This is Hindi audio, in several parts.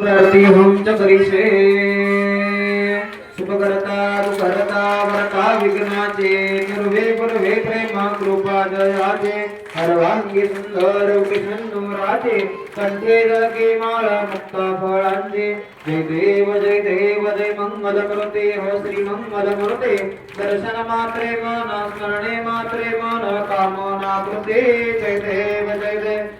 प्रतिहं च करिषे सुखकर्ता दुःखहर्ता वरता विघ्नाचे निर्वे पूर्वे प्रेम कृपा जयाचे सर्वांगी सुंदर राजे कंठे जगे माळा मुक्ता फळांचे। जय देव जय देव जय मंगल मूर्ते हो श्री मंगल मूर्ते दर्शन मात्रे मन स्मरणे मात्रे मन कामना कृते जय देव जय देव।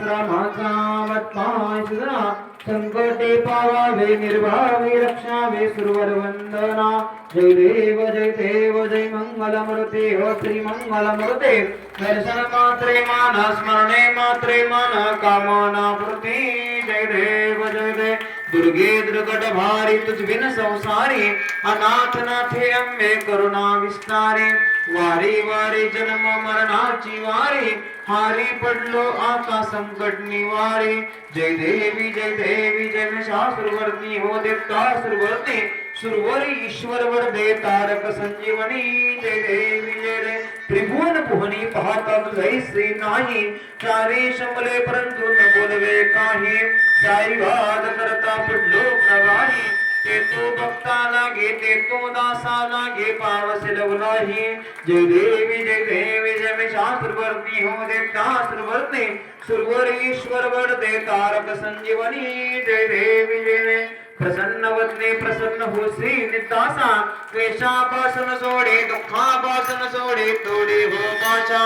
सुदना संकटे पावावे निर्भावे रक्षावे सुरवर वंदना जय देव जय देव, जय मंगल मूर्ते हो श्री मंगल मूर्ते दर्शन मात्रे मान, स्मरणे मात्रे मन कामना प्रती जय देव जय देव दुर्गे दुर्गट भारी तुझ बिन संसारी। अनाथ नाथे अम्मे, करुणा विस्तारे। वारी वारी जन्म मरणाची वारी, हारी पडलो आता संकट निवारी. जय देवी जय देवी जय शास्त्रवर्ती हो देवता सुरवर्ती सुरवरी ईश्वर वर दे तारक संजीवनी. जय देवी, जय देव त्रिभुवन पुहनी पाहता तुझैसे नाही. चारे शंभले परंतु न बोलवे काही. साई वाद करता पडलो प्रवाही. ते तो भक्ता लागे ते दासा लागे पावस लवलाही जय देवी जय देवी, जय मैं शास्त्र वर्ती हो देवता सुरवर्ती सुरवर ईश्वर वर दे तारक संजीवनी. जय देवी, जय देव. प्रसन्न वदने प्रसन्न हो श्री नितासा क्लेशापासन सोडे दुःखापासन सोडे, तोडे हो पाशा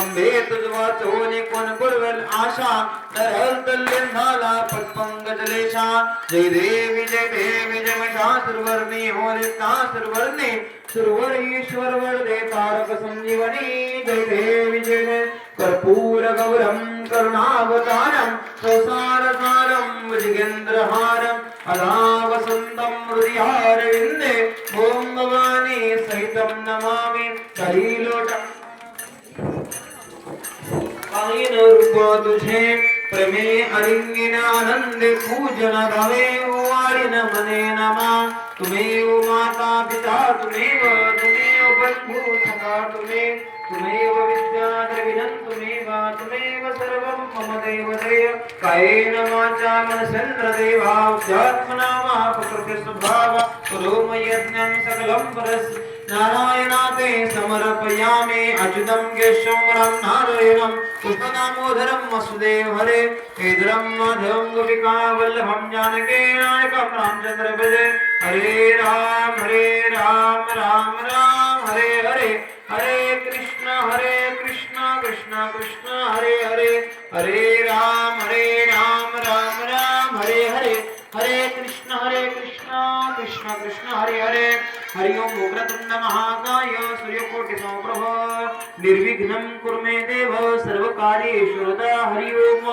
अंबे तुझ वाचवणे कोण पुरवल आशा। तरल तल्लीन झाला पटपंगजलेशा जय देवी जय देवी, जय महिषा सुरवर्णी हो रिता सुरवर्णी। सुरवर ईश्वर वरदे तारक संजीवनी। जय देवी, जय देव कर्पूर गौरम करुणावतारम संसार सारम भुजगेंद्रहारम अदा അതാവസന്തം ഹൃദിഹാരവിന്ദേ ഓം ഭവാനി സഹിതം നമാമി കലീലോട്ടം തുജേ പ്രമേ അലിംഗിനാനന്ദ പൂജന ഭവേവ വാരിന മനെ നമ തുമേവ മാതാ പിതാ തുമേവ തുമേവ ബന്ധു സഖാ തുമേവ बंधू सखा तुमे तुमेव विद्या द्रविणं तुमेव तुमेव सर्वं मम देव देव कायेन वाचा मनसेन्द्र देवाध्यात्मना वा प्रकृति करोम यज्ञं सकलं परस्। नारायणाते समर्पयामि, अच्युतं केशवं नारायणं कृष्णदामोदरं वसुदेव हरे केन्द्रं माधवं गोपिका वल्लभं रामचन्द्र भजे हरे राम हरे राम राम राम, हरे हरे। हरे कृष्ण हरे कृष्ण कृष्ण कृष्ण, हरे हरे हरे राम हरे राम राम राम, हरे हरे हरे कृष्ण हरे कृष्ण कृष्ण कृष्ण, हरे हरे। हरि ओम उग्रतुंड महाकाय सूर्यकोटि निर्विघ्नं कुरु मे देव सर्वकार्येषु हरि ओम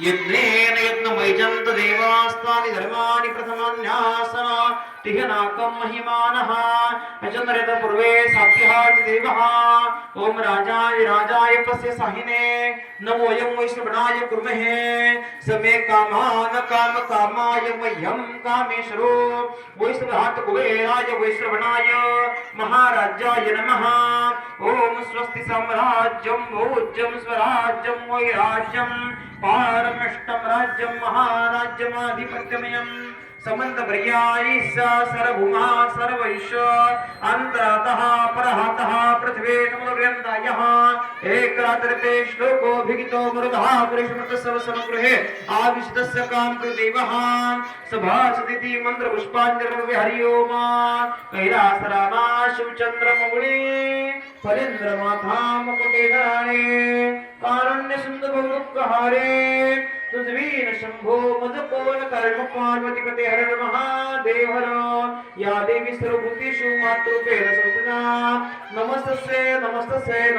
यज्ञेन यज्ञमयजन्त देवास्तानि धर्माणि प्रथमान्यासना, तिहनाकं महिमानः। यजनरत पूर्वे ओम राजाय पस्य साहिने। नमोऽयं वैष्णवनाय कुर्महे। समे कामान काम कामाय, मह्यं कामेश्वरो। कुबेराय महाराजाय नमः। ॐ स्वस्ति साम्राज्यं, भोज्यं स्वराज्यं, वैराज्यं, पारमिष्टं राज्यं, महाराज्यमाधिपत्यमयम्। समन्त पर्यायी सर्वभूमा सर्वैश्व अन्तरातः, परहतः, पृथ्वी समग्र्यन्तायः एकरात्रते श्लोकोऽभिगितो मृदः पुरुषमृतस्व समगृहे आविष्टस्य कां कृदेवः सभासदिति कैलासरामा फलेन्द्रमाथा सुन्दभुक्हारे शंभो मदकोन कर्म पार्वती पते हर महादेव हर या देवी सर्वभूतेषु मातृपेर नमस्तस्ये नमस्त। नम